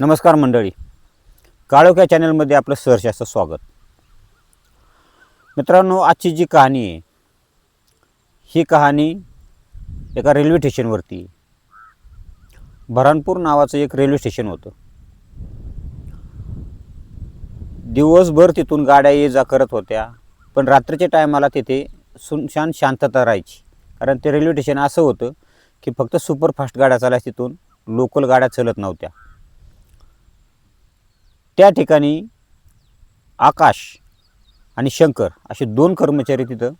नमस्कार मंडळी. काळोख्या चॅनलमध्ये आपलं सहर्ष असं स्वागत. मित्रांनो आजची जी कहाणी आहे ही कहाणी एका रेल्वे स्टेशनवरती आहे. भरानपूर नावाचं एक रेल्वे स्टेशन होतं. दिवसभर तिथून गाड्या ये जा करत होत्या पण रात्रीच्या टायमाला तिथे सुनशान शांतता राहायची. कारण ते रेल्वे स्टेशन असं होतं की फक्त सुपरफास्ट गाड्या चालायच्या तिथून लोकल गाड्या चालत नव्हत्या. त्या ठिकाणी आकाश आणि शंकर असे दोन कर्मचारी तिथं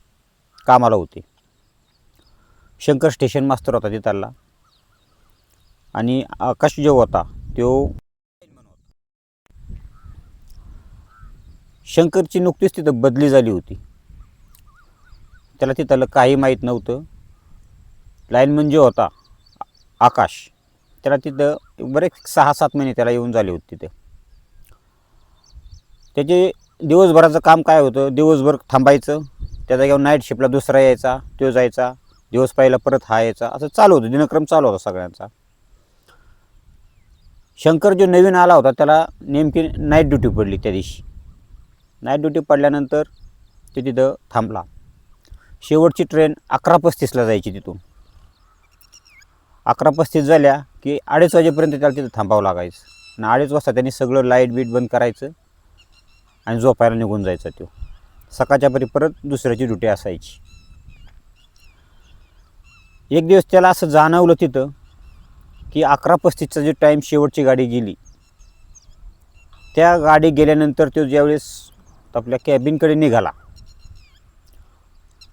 कामाला होते. शंकर स्टेशन मास्तर होता तिथला आणि आकाश जो होता तो शंकरची नुकतीच तिथं बदली झाली होती. त्याला तिथलं काही माहीत नव्हतं. लाईनमन जो होता आकाश त्याला तिथं बरेच सहा सात महिने त्याला येऊन झाले होते तिथे. त्याचे दिवसभराचं काम काय होतं? दिवसभर थांबायचं त्या जागेवर नाईट शिफ्टला दुसरा यायचा तो जायचा दिवस पाहिला परत हा यायचा असं चालू होतं दिनक्रम चालू होता सगळ्यांचा. शंकर जो नवीन आला होता त्याला नेमकी नाईट ड्युटी पडली त्या दिवशी. नाईट ड्युटी पडल्यानंतर ते तिथं थांबला. शेवटची ट्रेन अकरा पस्तीसला जायची तिथून. अकरा पस्तीस झाल्या की अडीच वाजेपर्यंत त्याला तिथं थांबावं लागायचं. आणि अडीच वाजता त्यांनी सगळं लाइट बीट बंद करायचं. आणि झोपायला निघून जायचा तो. सकाळच्या परी परत दुसऱ्याची ड्युटी असायची. एक दिवस त्याला असं जाणवलं तिथं की अकरा पस्तीसचा जो टाईम शेवटची गाडी गेली त्या गाडी गेल्यानंतर तो ज्यावेळेस आपल्या कॅबिनकडे निघाला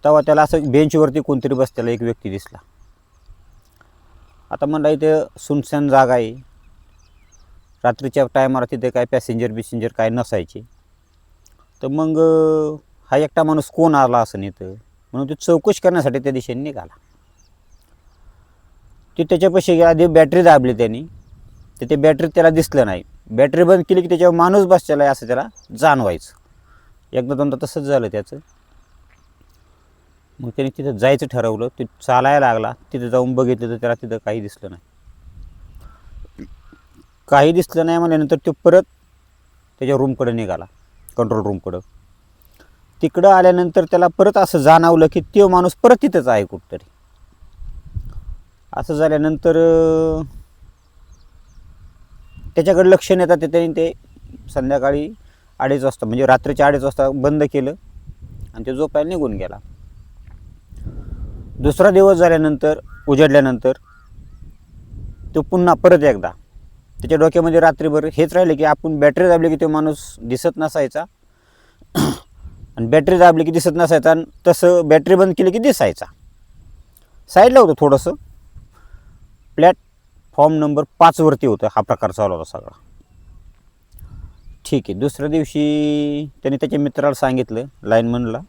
तेव्हा त्याला असं बेंचवरती कोणतरी बसलेला एक व्यक्ती दिसला. आता म्हणलं इथे सुनसान जागा आहे. रात्रीच्या टायमाला तिथे काय पॅसेंजर बिसेंजर काय नसायचे. तर मग हा एकटा माणूस कोण आला असं नेतं? म्हणून ते चौकशी करण्यासाठी त्या दिशेने निघाला. ते त्याच्यापाशी गेला आधी बॅटरी दाबली त्यांनी. तर ते बॅटरी त्याला दिसलं नाही. बॅटरी बंद केली की त्याच्यावर माणूस बसलेला आहे असं त्याला जाणवायचं. एकदा दोनदा तसंच झालं त्याचं. मग त्याने तिथं जायचं ठरवलं. ते चालायला लागला. तिथं जाऊन बघितलं तर त्याला तिथं काही दिसलं नाही. काही दिसलं नाही म्हणल्यानंतर तो परत त्याच्या रूमकडे निघाला. कंट्रोल रूमकडं तिकडं आल्यानंतर त्याला परत असं जाणवलं की तो माणूस परत तिथंच आहे कुठंतरी. असं झाल्यानंतर त्याच्याकडे लक्ष नेता येतात ते त्याने ते संध्याकाळी अडीच वाजता म्हणजे रात्रीच्या अडीच वाजता बंद केलं आणि ते झोपायला निघून गेला. दुसरा दिवस झाल्यानंतर उजडल्यानंतर तो पुन्हा परत एकदा त्याच्या डोक्यामध्ये रात्रीभर हेच राहिलं की आपण बॅटरी दाबली की तो माणूस दिसत नसायचा. आणि बॅटरी दाबली की दिसत नसायचा आणि तसं बॅटरी बंद केली की दिसायचा. साईडला होतं थोडंसं. प्लॅटफॉर्म नंबर पाचवरती होतं हा प्रकार चालू होता सगळा. ठीक आहे दुसऱ्या दिवशी त्याने त्याच्या मित्राला सांगितलं लाईनमनला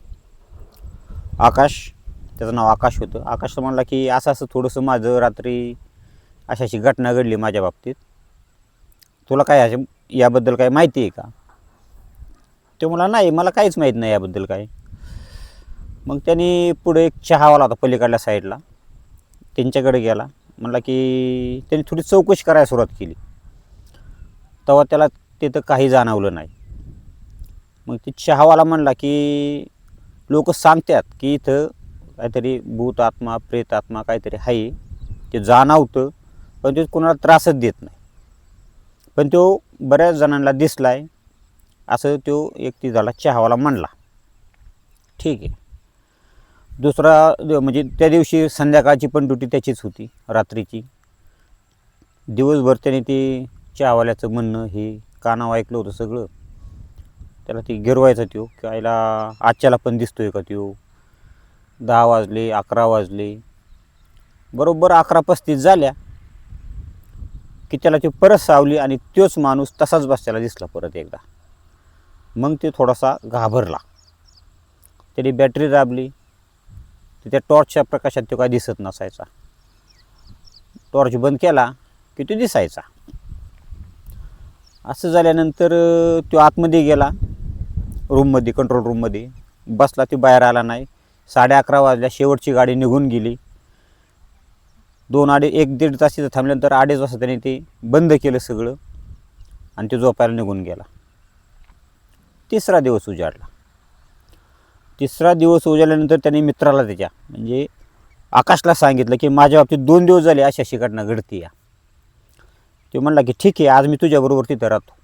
आकाश त्याचं नाव आकाश होतं. आकाश म्हणला की असं असं थोडंसं माझं रात्री अशी अशी घटना घडली माझ्या बाबतीत. तुला काय अशा याबद्दल काय माहिती आहे का? तो मला नाही मला काहीच माहीत नाही याबद्दल काय. मग त्यांनी पुढे एक चहावाला होता पलीकडल्या साईडला. त्यांच्याकडे गेला. म्हटला की त्यांनी थोडी चौकशी करायला सुरुवात केली. तेव्हा त्याला तिथं काही जाणवलं नाही. मग ते चहावाला म्हणला की लोक सांगतात की इथं काहीतरी भूत आत्मा प्रेत आत्मा काहीतरी आहे. ते जाणवतं पण ते कोणाला त्रासच देत नाही. पण तो बऱ्याच जणांना दिसला आहे असं तो एक ती झाला चहावाला म्हणला. ठीक आहे. दुसरा म्हणजे त्या दिवशी संध्याकाळची पण ड्युटी त्याचीच होती रात्रीची. दिवसभर त्याने ते चहावाल्याचं म्हणणं हे कानावर ऐकलं होतं सगळं. त्याला ती गिरवायचा त्यो की आईला आजच्याला पण दिसतोय का त्यो? दहा वाजले अकरा वाजले. बरोबर अकरा पस्तीस झाल्या. की त्याला ती परत सावली आणि तोच माणूस तसाच बसल्याला दिसला परत एकदा. मग ते थोडासा घाबरला. त्याने बॅटरी दाबली. तर त्या टॉर्चच्या प्रकाशात तो काय दिसत नसायचा. टॉर्च बंद केला की तो दिसायचा. असं झाल्यानंतर तो आतमध्ये गेला. रूममध्ये कंट्रोल रूममध्ये बसला तो बाहेर आला नाही. साडे अकरा वाजल्या शेवटची गाडी निघून गेली. दोन अडी एक दीड तास तिथं थांबल्यानंतर अडीच वाजता त्याने ते बंद केलं सगळं आणि ते झोपायला निघून गेला. तिसरा दिवस उजाडला. तिसरा दिवस उजाडल्यानंतर त्याने मित्राला त्याच्या म्हणजे आकाशला सांगितलं की माझ्या बाबतीत दोन दिवस झाले अशी अशी घटना घडती या तो म्हणला की ठीक आहे आज मी तुझ्याबरोबर तिथं राहतो.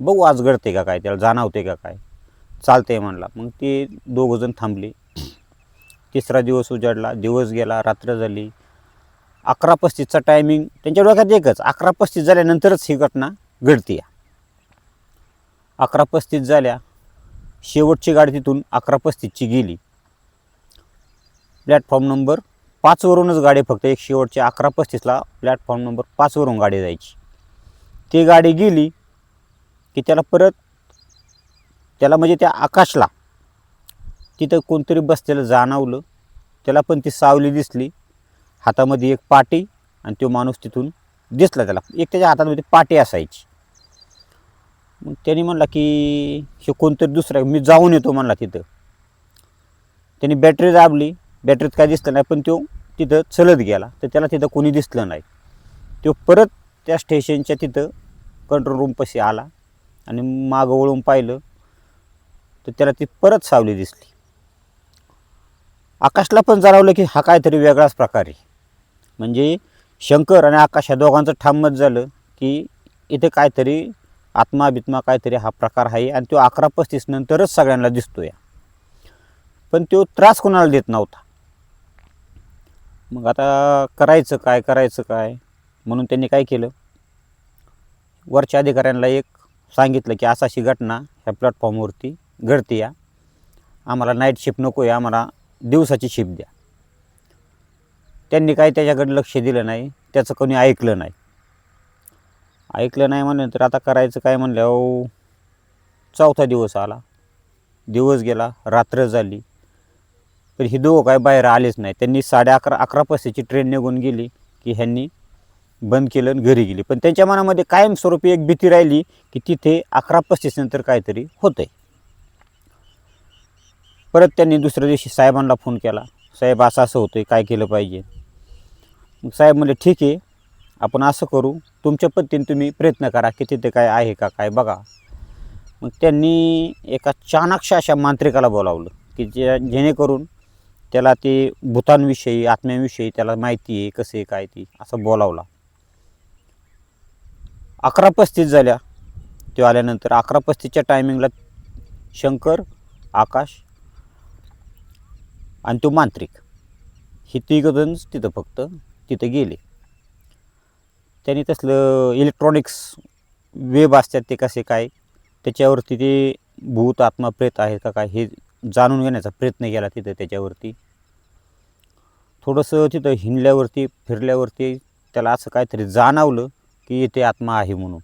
बघू आज घडते का काय त्याला जाणवते का काय. चालतंय म्हणला. मग ते दोघंजण थांबले. तिसरा दिवस उजाडला. दिवस गेला रात्र झाली. अकरा पस्तीसचा टायमिंग त्यांच्या डोक्यात एकच अकरा पस्तीस झाल्यानंतरच ही घटना घडते अकरा पस्तीस झाल्या शेवटची गाडी तिथून अकरा पस्तीसची गेली. प्लॅटफॉर्म नंबर पाचवरूनच गाडी फक्त एक शेवटची अकरा पस्तीसला प्लॅटफॉर्म नंबर पाचवरून गाडी जायची. ती गाडी गेली की त्याला परत त्याला म्हणजे त्या आकाशला तिथं कोणतरी बसलेलं जाणवलं त्याला पण ती सावली दिसली. हातामध्ये एक पाटी आणि तो माणूस तिथून दिसला त्याला. एक त्याच्या हातामध्ये पाटी असायची. मग त्याने म्हणला की हे कोणतरी दुसरा मी जाऊन येतो म्हणला तिथं. त्याने बॅटरी दाबली. बॅटरीत काय दिसलं नाही पण तो तिथं चलत गेला. तर त्याला तिथं कोणी दिसलं नाही. तो परत त्या स्टेशनच्या तिथं कंट्रोल रूमपाशी आला आणि मागं वळून पाहिलं तर त्याला ती परत सावली दिसली. आकाशला पण जाणवलं की हा काहीतरी वेगळाच प्रकार आहे. म्हणजे शंकर आणि आकाश ह्या दोघांचं मत झालं की इथे काहीतरी आत्मा बित्मा काहीतरी हा प्रकार आहे आणि तो अकरा पस्तीस नंतरच सगळ्यांना दिसतोय. पण तो त्रास कोणाला देत नव्हता. मग आता करायचं काय करायचं काय? म्हणून त्यांनी काय केलं? वरच्या अधिकाऱ्यांना एक सांगितलं की असा अशी घटना ह्या प्लॅटफॉर्मवरती घडते या आम्हाला नाईट शिफ्ट नको आहे आम्हाला दिवसाची शिफ्ट द्या. त्यांनी काही त्याच्याकडे लक्ष दिलं नाही त्याचं कोणी ऐकलं नाही. ऐकलं नाही म्हणलं तर आता करायचं काय म्हणलं अहो चौथा दिवस आला. दिवस गेला रात्र झाली. तर ही दोघं काय बाहेर आलेच नाही. त्यांनी साडे अकरा अकरा पस्तीची ट्रेन निघून गेली की ह्यांनी बंद केलं आणि घरी गेली. पण त्यांच्या मनामध्ये कायमस्वरूपी एक भीती राहिली की तिथे अकरा पस्तीस नंतर काहीतरी होतंय. परत त्यांनी दुसऱ्या दिवशी साहेबांना फोन केला. साहेब असं असं आहे काय केलं पाहिजे? मग साहेब म्हणले ठीक आहे आपण असं करू. तुमच्या पद्धतीने तुम्ही प्रयत्न करा की तिथे काय आहे का काय बघा. मग त्यांनी एका चाणाक्ष अशा मांत्रिकाला बोलावलं की जे जेणेकरून त्याला ते भूतांविषयी आत्म्याविषयी त्याला माहिती आहे कसं आहे काय ती असं बोलावला. अकरा पस्तीस झाल्या. तो आल्यानंतर अकरा पस्तीसच्या टायमिंगला शंकर आकाश आणि तो मांत्रिक. हे तिघजण तिथं फक्त तिथं गेले. त्यांनी तसलं इलेक्ट्रॉनिक्स वेब असतात ते कसे काय? त्याच्यावरती ते भूत आत्मा प्रेत आहे का काय? हे जाणून घेण्याचा प्रयत्न केला तिथं त्याच्यावरती. थोडंसं तिथं हिंडल्यावरती फिरल्यावरती त्याला असं काहीतरी जाणवलं की इथे आत्मा आहे म्हणून.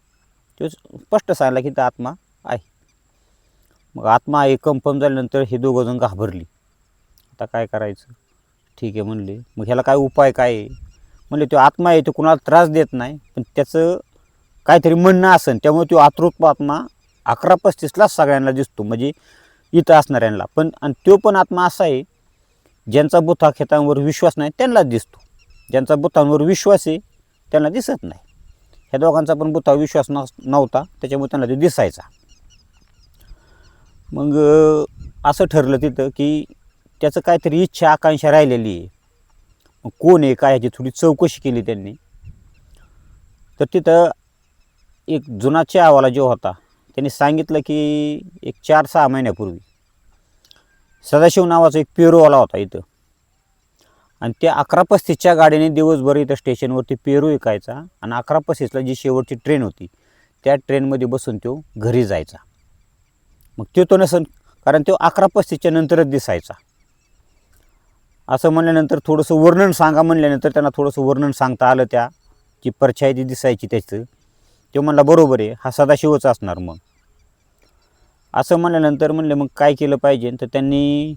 तो स्पष्ट सांगला की इथं आत्मा आहे. मग आत्मा आहे कन्फर्म झाल्यानंतर हे दोघंजण घाबरली. आता काय करायचं? ठीक आहे म्हणले. मग ह्याला काय उपाय काय आहे? म्हणजे तो आत्मा आहे तो कुणाला त्रास देत नाही पण त्याचं काहीतरी म्हणणं असेल त्यामुळे तो आतृत्व आत्मा अकरा पस्तीसलाच सगळ्यांना दिसतो म्हणजे इथं असणाऱ्यांना. पण आणि तो पण आत्मा असा आहे ज्यांचा बुथा खेतांवर विश्वास नाही त्यांनाच दिसतो. ज्यांचा बुथांवर विश्वास आहे त्यांना दिसत नाही. ह्या दोघांचा पण बुथा विश्वास नव्हता त्याच्यामुळे त्यांना तो दिसायचा. मग असं ठरलं तिथं की त्याचं काहीतरी इच्छा आकांक्षा राहिलेली आहे. कोण आहे काय ह्याची थोडी चौकशी केली त्यांनी. तर तिथं एक जुना चहावाला जो होता त्यांनी सांगितलं की एक चार सहा महिन्यापूर्वी सदाशिव नावाचा एक पेरूवाला होता इथं. आणि त्या अकरा पस्तीसच्या गाडीने दिवसभर इथं स्टेशनवरती पेरू विकायचा आणि अकरा पस्तीसला जी शेवटची ट्रेन होती त्या ट्रेनमध्ये बसून तो घरी जायचा. मग तो तो नसन कारण तो अकरा पस्तीसच्या नंतरच दिसायचा. असं म्हणल्यानंतर थोडंसं वर्णन सांगा म्हणल्यानंतर त्यांना थोडंसं वर्णन सांगता आलं त्या जी परछाई ती दिसायची त्याचं. ते म्हणला बरोबर आहे हा सदाशिवच असणार मग. असं म्हणल्यानंतर म्हणले मग काय केलं पाहिजे? तर त्यांनी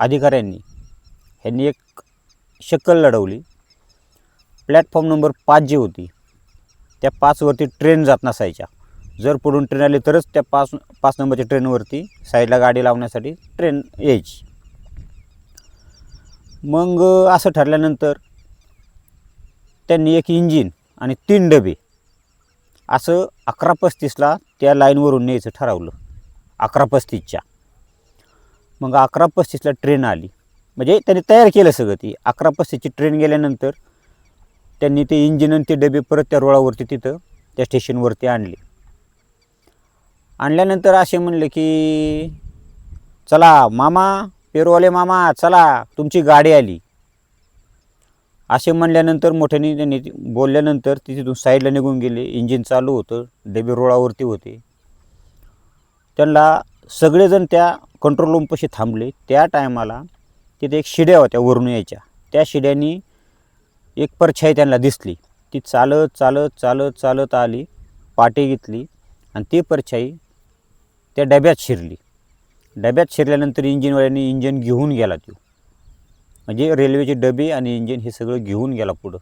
अधिकाऱ्यांनी ह्यांनी एक शक्कल लढवली. प्लॅटफॉर्म नंबर पाच जी होती त्या पाचवरती ट्रेन जात नसायच्या. जर पुढून ट्रेन आली तरच त्या पाच पाच नंबरच्या ट्रेनवरती साईडला गाडी लावण्यासाठी ट्रेन यायची. मग असं ठरल्यानंतर त्यांनी एक इंजिन आणि तीन डबे असं अकरा पस्तीसला त्या लाईनवरून न्यायचं ठरवलं. अकरा पस्तीसच्या मग अकरा पस्तीसला ट्रेन आली. म्हणजे त्यांनी तयार केलं सगळं ती. अकरा पस्तीसची ट्रेन गेल्यानंतर त्यांनी ते इंजिन आणि ते डबे परत त्या रुळावरती तिथं त्या स्टेशनवरती आणले. आणल्यानंतर असे म्हणले की चला मामा पेरूवाले मामा चला तुमची गाडी आली. असे म्हणल्यानंतर मोठ्याने त्यांनी बोलल्यानंतर ती तिथून साईडला निघून गेले. इंजिन चालू होतं डबे रोडावरती होते. त्यांना सगळेजण त्या कंट्रोल रूमपाशी थांबले. त्या टायमाला तिथे एक शिड्या होत्या वरून यायच्या. त्या शिड्यानी एक परछाई त्यांना दिसली. ती चालत चालत चालत चालत आली पाटी घेतली आणि ती परछाई त्या डब्यात शिरली. डब्यात शिरल्यानंतर इंजिनवाल्याने इंजिन घेऊन गेला तो म्हणजे रेल्वेचे डबे आणि इंजिन हे सगळं घेऊन गेला पुढं.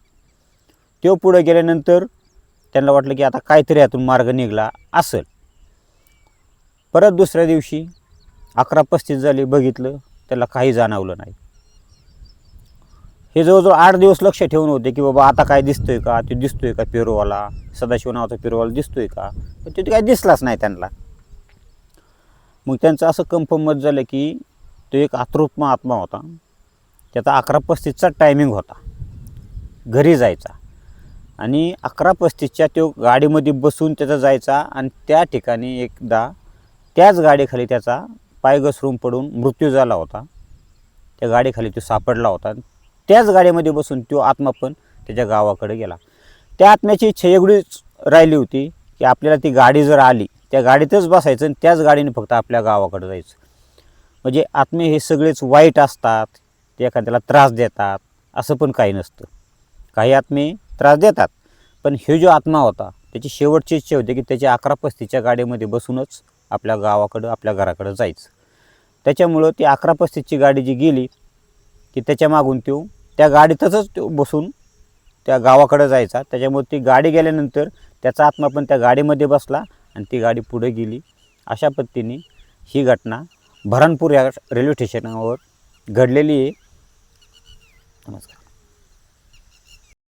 तो पुढं गेल्यानंतर त्यांना वाटलं की आता काहीतरी यातून मार्ग निघाला असेल. परत दुसऱ्या दिवशी अकरा पस्तीस झाली बघितलं त्याला काही जाणवलं नाही. हे जवळजवळ आठ दिवस लक्ष ठेवून होते की बाबा आता काय दिसतोय का? तो दिसतोय का पेरोवाला? सदाशिव नावाचा पेरोवाला दिसतोय का? पण तो काय दिसलाच नाही त्यांना. मग त्यांचं असं कन्फर्म मत झालं की तो एक आतृत्मा आत्मा होता. त्याचा अकरा पस्तीसचा टायमिंग होता. घरी जायचा. आणि अकरा पस्तीसच्या तो गाडीमध्ये बसून त्याचा जायचा आणि त्या ठिकाणी एकदा त्याच गाडीखाली त्याचा पाय घसरून पडून मृत्यू झाला होता. त्या गाडीखाली तो सापडला होता. त्याच गाडीमध्ये बसून तो आत्मा पण त्याच्या गावाकडे गेला. त्या आत्म्याची इच्छा एवढीच राहिली होती की आपल्याला ती गाडी जर आली त्या गाडीतच बसायचं आणि त्याच गाडीने फक्त आपल्या गावाकडे जायचं. म्हणजे आत्मे हे सगळेच वाईट असतात ते एखाद्याला त्रास देतात असं पण काही नसतं. काही आत्मे त्रास देतात पण हे जो आत्मा होता त्याची शेवटची इच्छा होती की त्याच्या अकरा पस्तीच्या गाडीमध्ये बसूनच आपल्या गावाकडं आपल्या घराकडं जायचं. त्याच्यामुळं ती अकरा पस्तीसची गाडी जी गेली की त्याच्या मागून तो त्या गाडीतच तो बसून त्या गावाकडं जायचा. त्याच्यामुळे ती गाडी गेल्यानंतर त्याचा आत्मा पण त्या गाडीमध्ये बसला आणि ती गाडी पुढे गेली. अशा पद्धतीने ही घटना भरणपूर या रेल्वे स्टेशनावर घडलेली आहे. नमस्कार.